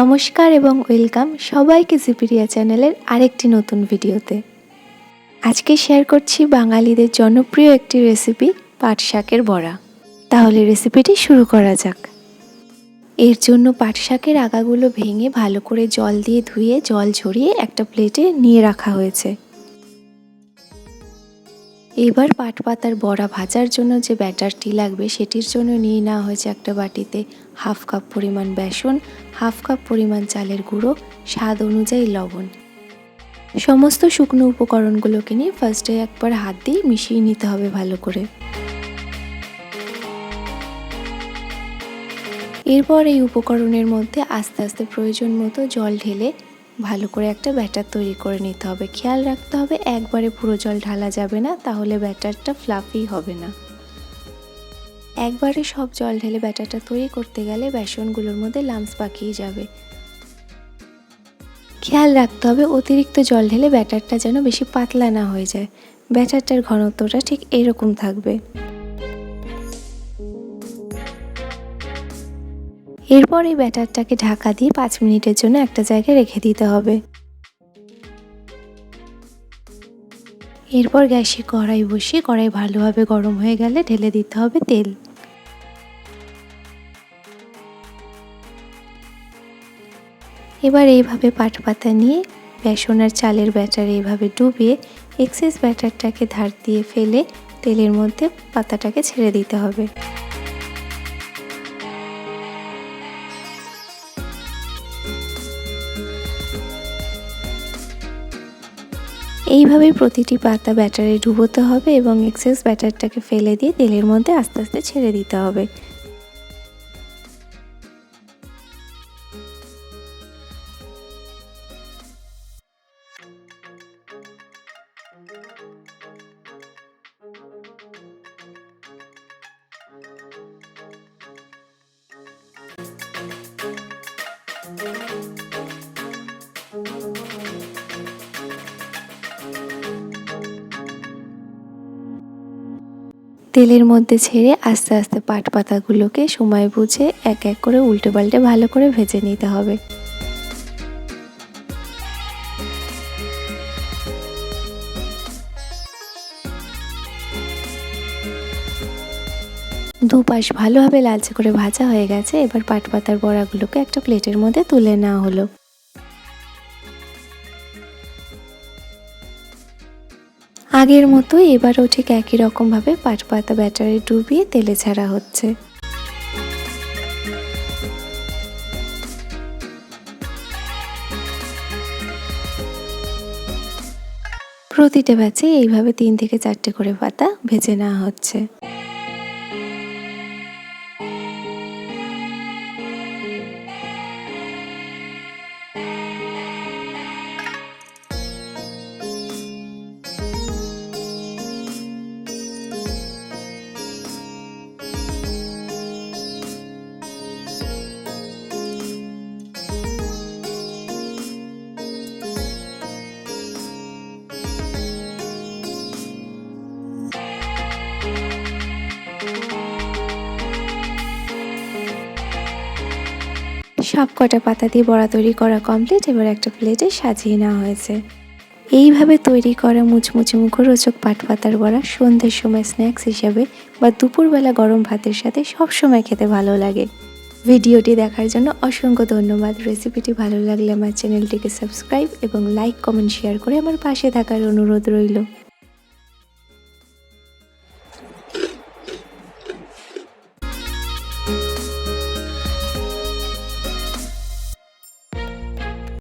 নমস্কার এবং ওয়েলকাম সবাইকে জিপিরিয়া চ্যানেলের আরেকটি নতুন ভিডিওতে। আজকে শেয়ার করছি বাঙালিদের জনপ্রিয় একটি রেসিপি, পাট শাকের বড়া। তাহলে রেসিপিটি শুরু করা যাক। এর জন্য পাট শাকের আগাগুলো ভেঙে ভালো করে জল দিয়ে ধুয়ে জল ঝরিয়ে একটা প্লেটে নিয়ে রাখা হয়েছে। এবার পাট পাতার বড়া ভাজার জন্য যে ব্যাটারটি লাগবে সেটির জন্য নিয়ে নেওয়া হয়েছে একটা বাটিতে হাফ কাপ পরিমাণ বেসন, হাফ কাপ পরিমাণ চালের গুঁড়ো, স্বাদ অনুযায়ী লবণ। সমস্ত শুকনো উপকরণগুলোকে নিয়ে ফার্স্টে একবার হাত দিয়ে মিশিয়ে নিতে হবে ভালো করে। এরপর এই উপকরণের মধ্যে আস্তে আস্তে প্রয়োজন মতো জল ঢেলে ভালো করে একটা ব্যাটার তৈরি করে নিতে হবে। খেয়াল রাখতে হবে একবারে পুরো জল ঢালা যাবে না, তাহলে ব্যাটারটা ফ্লাফি হবে না। একবারে সব জল ঢেলে ব্যাটারটা তৈরি করতে গেলে বেসনগুলোর মধ্যে লামস পাকিয়ে যাবে। খেয়াল রাখতে হবে অতিরিক্ত জল ঢেলে ব্যাটারটা যেন বেশি পাতলা না হয়ে যায়। ব্যাটারটার ঘনত্বটা ঠিক এরকম থাকবে। এরপর এই ব্যাটারটাকে ঢাকা দিয়ে পাঁচ মিনিটের জন্য একটা জায়গায় রেখে দিতে হবে। এরপর গ্যাসে কড়াই বসিয়ে কড়াই ভালোভাবে গরম হয়ে গেলে ঢেলে দিতে হবে তেল। এবার এইভাবে পাট পাতা নিয়ে বেসন আর চালের ব্যাটার এইভাবে ডুবিয়ে এক্সেস ব্যাটারটাকে ধার দিয়ে ফেলে তেলের মধ্যে পাতাটাকে ছেড়ে দিতে হবে। এইভাবেই প্রতিটি পাতা ব্যাটারে ডুবোতে হবে এবং এক্সেস ব্যাটারটাকে ফেলে দিয়ে তেলের মধ্যে আস্তে আস্তে ছেড়ে দিতে হবে। তেলের মধ্যে ছেড়ে আস্তে আস্তে পাট পাতাগুলোকে সময় বুঝে এক এক করে উল্টে পাল্টে ভালো করে ভেজে নিতে হবে। দুপাশ ভালোভাবে লালচে করে ভাজা হয়ে গেছে। এবার পাট পাতার বড়াগুলোকে একটা প্লেটের মধ্যে তুলে নেওয়া হলো। আগের মতো এবারও ঠিক একই রকমভাবে পাট পাতা ব্যাটারে ডুবিয়ে তেলে ছাড়া হচ্ছে। প্রতিটা ব্যাচে এইভাবে তিন থেকে চারটে করে পাতা ভেজে নেওয়া হচ্ছে। সব কটা পাতা দিয়ে বড়া তৈরি করা কমপ্লিট এবার একটা প্লেটে সাজিয়ে নেওয়া হয়েছে। এইভাবে তৈরি করা মুচমুচে মুখরোচক পাট পাতার বড়া সন্ধ্যের সময় স্ন্যাক্স হিসাবে বা দুপুরবেলা গরম ভাতের সাথে সব সময় খেতে ভালো লাগে। ভিডিওটি দেখার জন্য অসংখ্য ধন্যবাদ। রেসিপিটি ভালো লাগলে আমার চ্যানেলটিকে সাবস্ক্রাইব এবং লাইক কমেন্ট শেয়ার করে আমার পাশে থাকার অনুরোধ রইল।